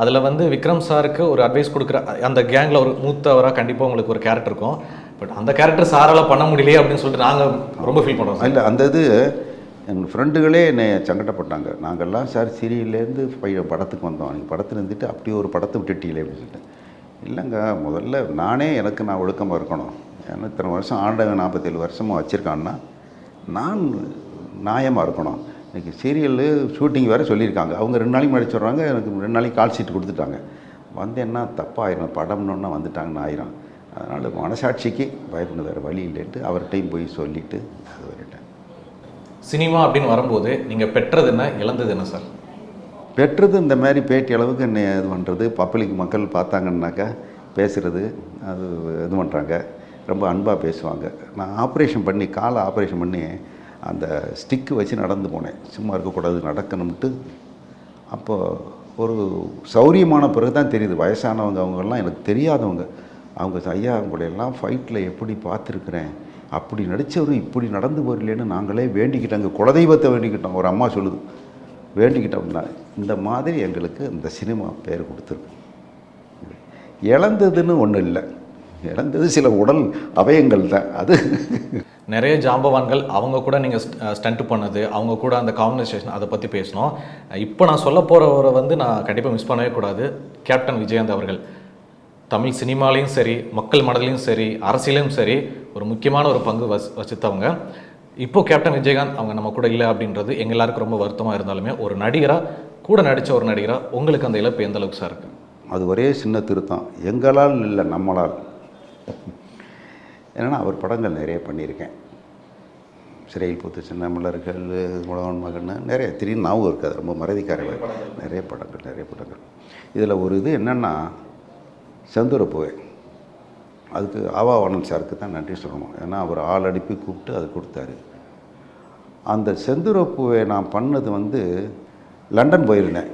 அதில் வந்து விக்ரம் சாருக்கு ஒரு அட்வைஸ் கொடுக்குற அந்த கேங்கில் ஒரு மூத்தவராக கண்டிப்பாக உங்களுக்கு ஒரு கேரக்டர் இருக்கும். பட் அந்த கேரக்டர் சாரால் பண்ண முடியலையே அப்படின்னு சொல்லிட்டு நாங்கள் ரொம்ப ஃபீல் பண்ணுறோம் இல்லை அந்த இது எங்கள் ஃப்ரெண்டுகளே என்னை சங்கடப்பட்டாங்க. நாங்கள்லாம் சார் சீரியல்லேருந்து படத்துக்கு வந்தோம். நீங்கள் படத்தில் இருந்துட்டு அப்படி ஒரு படத்தை விட்டுட்டீங்களே அப்படின்னு சொல்லிட்டு இல்லைங்க முதல்ல நானே எனக்கு நான் ஒழுக்கமாக இருக்கணும். ஏன்னா இத்தனை வருஷம் ஆண்டவன் நாற்பத்தேழு வருஷமாக வச்சுருக்கான்னா நான் நியாயமாக இருக்கணும். இன்றைக்கி சீரியல் ஷூட்டிங் வேறு சொல்லியிருக்காங்க. அவங்க ரெண்டு நாளைக்கு முன்னாடி சொல்கிறாங்க எனக்கு ரெண்டு நாளைக்கு கால் ஷீட் கொடுத்துட்டாங்க. வந்தேன்னா தப்பாயிரும் படம்னோன்னா வந்துட்டாங்கன்னு ஆயிரும். அதனால் மனசாட்சிக்கு பயப்பட வேறு வழி இல்லைன்ட்டு அவர்கிட்டையும் போய் சொல்லிவிட்டு சினிமா அப்படின்னு வரும்போது நீங்கள் பெற்றது என்ன இழந்தது என்ன சார்? பெற்றது இந்த மாதிரி பேட்டி அளவுக்கு என்ன இது பண்ணுறது பப்ளிக் மக்கள் பார்த்தாங்கன்னாக்கா பேசுகிறது அது இது பண்ணுறாங்க ரொம்ப அன்பாக பேசுவாங்க. நான் ஆப்ரேஷன் பண்ணி காலை ஆப்ரேஷன் பண்ணி அந்த ஸ்டிக்கு வச்சு நடந்து போனேன். சும்மா இருக்கக்கூடாது நடக்கணும்ட்டு. அப்போது ஒரு சௌரியமான பிறகு தான் தெரியுது. வயசானவங்க அவங்கெல்லாம் எனக்கு தெரியாதவங்க. அவங்க ஐயா அவங்களையெல்லாம் ஃபைட்டில் எப்படி பார்த்துருக்குறேன்? அப்படி நடித்தவர் இப்படி நடந்து போகலேன்னு நாங்களே வேண்டிக்கிட்டோங்க குலதெய்வத்தை வேண்டிக்கிட்டோம். ஒரு அம்மா சொல்லுது. வேண்டிக்கிட்டோம்னா இந்த மாதிரி எங்களுக்கு இந்த சினிமா பேர் கொடுத்துருக்கோம். இழந்ததுன்னு ஒன்றும் இல்லை. இழந்தது சில உடல் அவயங்கள் தான். அது நிறைய ஜாம்பவான்கள் அவங்க கூட நீங்கள் ஸ்டண்ட் பண்ணது அவங்க கூட அந்த காம்பினேஷன் அதை பற்றி பேசினோம். இப்போ நான் சொல்ல போகிறவரை வந்து நான் கண்டிப்பாக மிஸ் பண்ணவே கூடாது. கேப்டன் விஜயந்த் அவர்கள். தமிழ் சினிமாலையும் சரி மக்கள் மனதிலையும் சரி அரசியலையும் சரி ஒரு முக்கியமான ஒரு பங்கு வஸ் வசித்தவங்க இப்போ கேப்டன் விஜயகாந்த் அவங்க நம்ம கூட இல்லை அப்படின்றது எங்க எல்லாருக்கும் ரொம்ப வருத்தமாக இருந்தாலுமே ஒரு நடிகராக கூட நடித்த ஒரு நடிகராக உங்களுக்கு அந்த இழப்பு எந்த அளவுக்கு சார் இருக்குது அது ஒரே சின்ன திருத்தம். எங்களால் இல்லை நம்மளால். ஏன்னா அவர் படங்கள் நிறைய பண்ணியிருக்கேன். சிறையில் பூத்து சின்ன மலர்கள் உழவன் மகன் நிறைய திடீர்னு ஞாபகம் இருக்காது ரொம்ப மறதிக்கார நிறைய படங்கள் நிறைய படங்கள். இதில் ஒரு இது என்னென்னா செந்தூர புகை அதுக்கு ஆவாவானன் சாருக்கு தான் நன்றி சொல்லணும். ஏன்னா அவர் ஆள் அனுப்பி கூப்பிட்டு அது கொடுத்தாரு. அந்த செந்தூர பூவை நான் பண்ணது வந்து லண்டன் போயிருந்தேன்.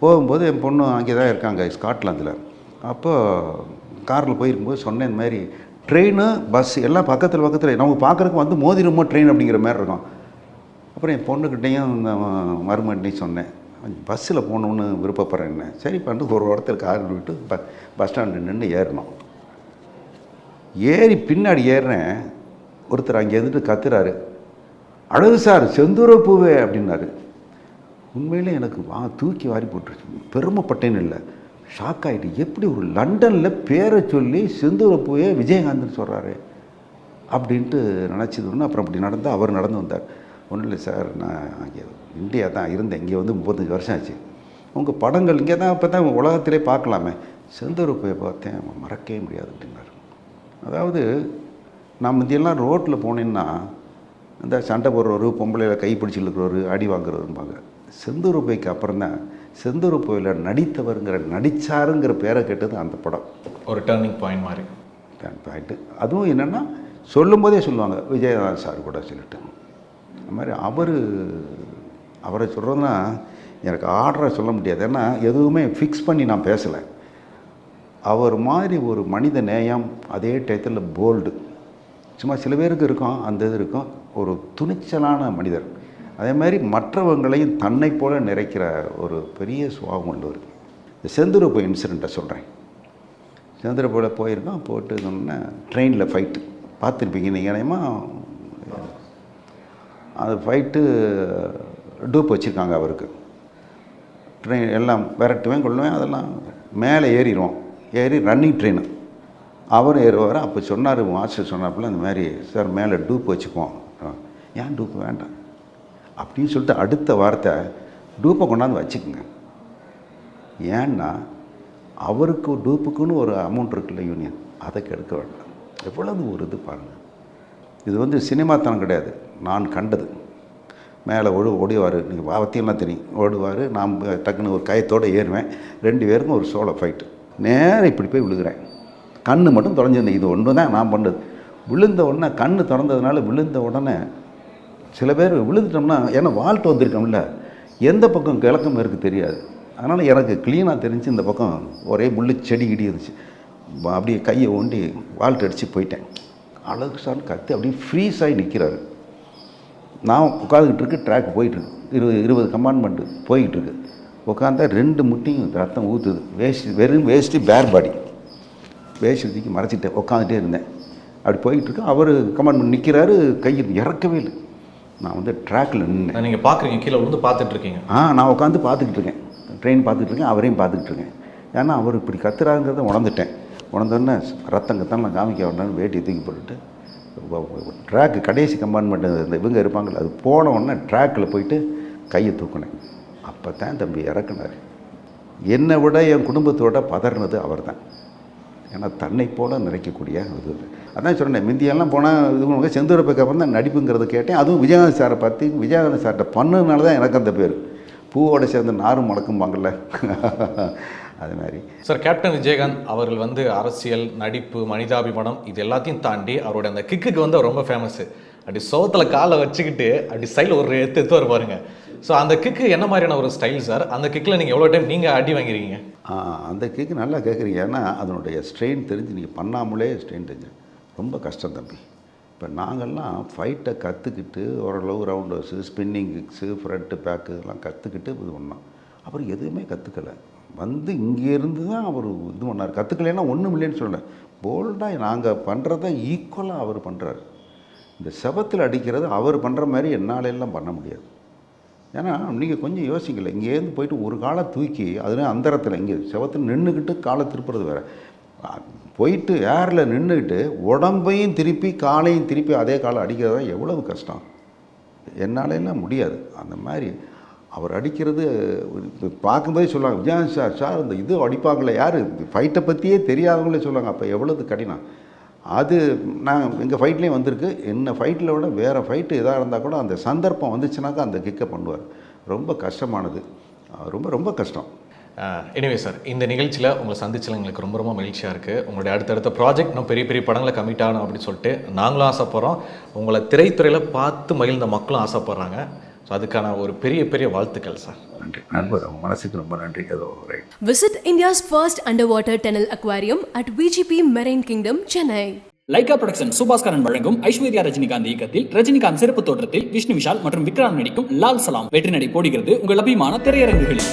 போகும்போது என் பொண்ணு அங்கே தான் இருக்காங்க ஸ்காட்லாந்தில். அப்போ காரில் போயிருக்கும்போது சொன்னேன் இந்த மாதிரி ட்ரெயினு பஸ் எல்லாம் பக்கத்தில் பக்கத்தில். நமக்கு பார்க்குறக்கு வந்து மோதிரமோ ட்ரெயின் அப்படிங்கிற மாதிரி இருக்கும். அப்புறம் என் பொண்ணுக்கிட்டேயும் இந்த மருமகிட்டையும் சொன்னேன். பஸ்ஸில் போகணுன்னு விருப்பப்படுறேன்னு சரி பண்ணிட்டு ஒரு இடத்துல கார் விட்டு ப பஸ் ஸ்டாண்டு நின்று ஏறினோம் ஏறி பின்னாடி ஏறினேன் ஒருத்தர் அங்கே இருந்துட்டு கத்துறாரு. அழகு சார் செந்தூர பூவே அப்படின்னாரு. உண்மையிலே எனக்கு வா தூக்கி வாரி போட்டுருச்சு. பெருமைப்பட்டேன்னு இல்லை. ஷாக் ஆகிட்டு எப்படி ஒரு லண்டனில் பேரை சொல்லி செந்தூர பூவே விஜயகாந்தன் சொல்கிறாரு அப்படின்ட்டு நினச்சது ஒன்று அப்புறம் அப்படி நடந்து அவர் நடந்து வந்தார். ஒன்றும் இல்லை சார் நான் அங்கே இந்தியா தான் இருந்தேன். இங்கே வந்து முப்பத்தஞ்சு வருஷம் ஆச்சு. உங்கள் படங்கள் இங்கே தான் இப்போ தான் உலகத்திலே பார்க்கலாமே. செந்தூர பூவை பார்த்தேன். மறக்கவே முடியாது அப்படின்னாரு. அதாவது நான் முந்தியெல்லாம் ரோட்டில் போனேன்னா இந்த சண்டை போடுறவர் பொம்பளையில் கை பிடிச்சி இழுக்கிறவர் அடி வாங்குறவரும்பாங்க. செந்தூர பூவைக்கு அப்புறம் தான் செந்தூர பூவில் நடித்தவருங்கிற நடிச்சாருங்கிற பேரை கேட்டது அந்த படம். ஒரு டேர்னிங் பாயிண்ட் மாதிரி. பாயிண்ட்டு அதுவும் என்னென்னா சொல்லும்போதே சொல்லுவாங்க விஜயகாந்த் சார் கூட சொல்லிட்டு. அந்த மாதிரி அவர் அவரை சொல்கிறதுனா எனக்கு ஆர்டரை சொல்ல முடியாது. ஏன்னா எதுவுமே ஃபிக்ஸ் பண்ணி நான் பேசலை. அவர் மாதிரி ஒரு மனித நேயம் அதே டயத்தில் போல்டு சும்மா சில பேருக்கு இருக்கும் அந்த இது இருக்கும். ஒரு துணிச்சலான மனிதர். அதே மாதிரி மற்றவங்களையும் தன்னை போல நிறைக்கிற ஒரு பெரிய சுபாவம் உள்ளவர் இந்த செந்துருப்பு இன்சிடெண்ட்டை சொல்கிறேன் செந்துருப்பில் போயிருக்கோம் போட்டு சொன்னேன் ட்ரெயினில் ஃபைட்டு பார்த்துருப்பீங்க நீங்கள் நினைமா அது ஃபைட்டு டூப் வச்சுருக்காங்க அவருக்கு. ட்ரெயின் எல்லாம் விரட்டுவேன் கொள்ளுவேன் அதெல்லாம். மேலே ஏறிடுவோம். ஏறி ரன்னிங் ட்ரெயின் அவர் ஏறுவார் அப்போ சொன்னார் மாஸ்டர் சொன்னாப்புல அந்த மாதிரி சார் மேலே டூப் வச்சுக்குவோம். ஏன் டூப்? வேண்டாம். அப்படின்னு சொல்லிட்டு அடுத்த வார்த்தை டூப்பை கொண்டாந்து வச்சுக்கோங்க. ஏன்னா அவருக்கு டூப்புக்குன்னு ஒரு அமௌண்ட் இருக்குல்ல யூனியன் அதை கெடுக்க வேண்டாம். எவ்வளவு ஒரு இது பாருங்கள் இது வந்து சினிமாத்தனம் கிடையாது. நான் கண்டது. மேலே ஒழு ஓடிவார். நீங்கள் பாவத்தையெல்லாம் தெரியும். ஓடுவார். நான் டக்குன்னு ஒரு கயத்தோடு ஏறுவேன். ரெண்டு பேருக்கும் ஒரு சோலோ ஃபைட்டு நேரம் இப்படி போய் விழுகிறேன். கண் மட்டும் தொலைஞ்சிருந்தேன் இது ஒன்று தான் நான் பண்ணது. விழுந்த உடனே கண் திறந்ததுனால விழுந்த உடனே சில பேர் விழுந்துட்டோம்னா ஏன்னா வால்ட்டு வந்திருக்கோம்ல. எந்த பக்கம் கிழக்கம் இருக்குது தெரியாது. அதனால் எனக்கு க்ளீனாக தெரிஞ்சு இந்த பக்கம் ஒரே முள்ளு செடி கிடி இருந்துச்சு. அப்படியே கையை ஓண்டி வால்ட் அடித்து போயிட்டேன். அழகு சார் கற்று அப்படியே ஃப்ரீஸ் ஆகி நிற்கிறாரு நான் உட்காந்துக்கிட்டு இருக்கு ட்ராக் போயிட்டுருக்கு. இருபது இருபது கம்பார்ட்மெண்ட்டு போய்கிட்டு இருக்கு உட்காந்தா ரெண்டு முட்டையும் ரத்தம் ஊற்றுது வேஸ்ட் வெறும் வேஸ்ட்டு பேர் பாடி வேஸ்ட் தூக்கி மறைச்சிட்டேன் உட்காந்துட்டே இருந்தேன். அப்படி போயிட்டு இருக்கு அவர் கமாண்ட்மெண்ட் நிற்கிறாரு கையை இறக்கவே இல்லை. நான் வந்து ட்ராக்கில் நின்னேன். நீங்க பாக்குறீங்க கீழே விழுந்து பார்த்துட்டு இருக்கீங்க ஆ நான் உட்காந்து பார்த்துக்கிட்டு இருக்கேன் ட்ரெயின் பார்த்துக்கிட்டு இருக்கேன் அவரையும் பார்த்துக்கிட்டு இருக்கேன் ஏன்னா அவர் இப்படி கத்துறாங்கிறத உணர்ந்துட்டேன். உணர்ந்தோடனே ரத்தம் கத்தான் நான் காமிக்க வேண்டாம்னு வேட்டியை தூக்கி போட்டுட்டு ட்ராக்கு கடைசி கம்பார்ட்மெண்ட் இந்த இவங்க இருப்பாங்கள்ல அது போன உடனே ட்ராக்கில் போயிட்டு கையை தூக்கினேன். அப்போ தான் தம்பி இறக்குனார். என்னை விட என் குடும்பத்தோட பதறினது அவர் தான் ஏன்னா தன்னை போல நினைக்கக்கூடிய இது அதான் சொன்னேன் மிந்தியெல்லாம் போனால் இது செந்தூரப்புக்கு அப்புறம் தான் நடிப்புங்கிறத கேட்டேன். அதுவும் விஜயகாந்த் சாரை பார்த்து விஜயகாந்த் சார்கிட்ட பண்ணதுனால தான் எனக்கு அந்த பேர். பூவோட சேர்ந்து நாரும் மணக்கும்பாங்கள்ல *laughs* அது மாதிரி சார் கேப்டன் விஜயகாந்த் அவர்கள் வந்து அரசியல் நடிப்பு மனிதாபிமானம் இது எல்லாத்தையும் தாண்டி அவருடைய அந்த கிக்குக்கு வந்து ரொம்ப ஃபேமஸ் அப்படி சோத்துல காலை வச்சுக்கிட்டு அப்படி ஸ்டைல் ஒரு எத்து எத்து பாருங்க. ஸோ அந்த கிக்கு என்ன மாதிரியான ஒரு ஸ்டைல் சார் அந்த கிக்கில் நீங்கள் எவ்வளோ டைம் நீங்கள் அடி வாங்கிருக்கீங்க? ஆ, அந்த கேக்கு நல்லா கேட்குறீங்க ஏன்னா அதனுடைய ஸ்ட்ரெயின் தெரிஞ்சு நீங்கள் பண்ணாமலே ஸ்ட்ரெயின் தெரிஞ்சு. ரொம்ப கஷ்டம் தம்பி. இப்போ நாங்கள்லாம் ஃபைட்டை கற்றுக்கிட்டு ஓரளவு rounders spinning kicks front back இதெல்லாம் கற்றுக்கிட்டு இது பண்ணோம். அப்புறம் எதுவுமே கற்றுக்கலை வந்து இங்கேருந்து தான் அவர் இது பண்ணார். கற்றுக்கலைன்னா ஒன்றும் இல்லைன்னு சொல்லலை. போல்டாக நாங்கள் பண்ணுறத ஈக்குவலாக அவர் பண்ணுறாரு இந்த செபத்தில் அடிக்கிறது அவர் பண்ணுற மாதிரி என்னால் எல்லாம் பண்ண முடியாது. ஏன்னா நீங்கள் கொஞ்சம் யோசிக்கல. இங்கேருந்து போயிட்டு ஒரு காலை தூக்கி அதில் அந்தரத்தில் இங்கே செவத்தில் நின்றுக்கிட்டு காலை திருப்புறது வேறு. போயிட்டு ஏரில் நின்றுக்கிட்டு உடம்பையும் திருப்பி காலையும் திருப்பி அதே காலை அடிக்கிறது தான் எவ்வளவு கஷ்டம்? என்னால் எல்லாம் முடியாது. அந்த மாதிரி அவர் அடிக்கிறது பார்க்கும்போதே சொல்லுவாங்க விஜயான் சார் சார் இந்த இது அடிப்பாங்களே யார்? ஃபைட்டை பற்றியே தெரியாதவங்களே சொல்லுவாங்க அப்போ எவ்வளவு கடினம்? அது நான் எங்கள் ஃபைட்லேயும் வந்திருக்கு. என்ன ஃபைட்டில் விட வேறு ஃபைட்டு எதாக இருந்தால் கூட அந்த சந்தர்ப்பம் வந்துச்சுனாக்கா அந்த கிக்கை பண்ணுவார். ரொம்ப கஷ்டமானது. ரொம்ப ரொம்ப கஷ்டம். எனிவே சார் இந்த நிகழ்ச்சியில் உங்களை சந்திச்சில் எங்களுக்கு ரொம்ப ரொம்ப மகிழ்ச்சியாக இருக்குது உங்களுடைய அடுத்தடுத்த ப்ராஜெக்ட் இன்னும் பெரிய பெரிய படங்களை கமிட் ஆகணும் அப்படின்னு சொல்லிட்டு நாங்களும் ஆசைப்பட்றோம். உங்களை திரைத்துறையில் பார்த்து மகிழ்ந்த மக்களும் ஆசைப்பட்றாங்க. ஸோ அதுக்கான ஒரு பெரிய பெரிய வாழ்த்துக்கள் சார் நன்றி. நண்பர் அவங்க மனசுக்கு ரொம்ப நன்றி. ஏதோ right Visit India's first underwater tunnel aquarium at VGP Marine Kingdom, Chennai. Lyca production Subaskaran வழங்கும் ஐஸ்வர்யா ரஜினிகாந்த் இயக்கத்தில் ரஜினிகாந்த் சிறப்பு தோற்றத்தில் விஷ்ணு விஷால் மற்றும் விக்ராம் நடிக்கும் லால் சலாம் வெற்றி நடை போடுகிறது உங்கள் அபிமான திரையரங்குகளில்.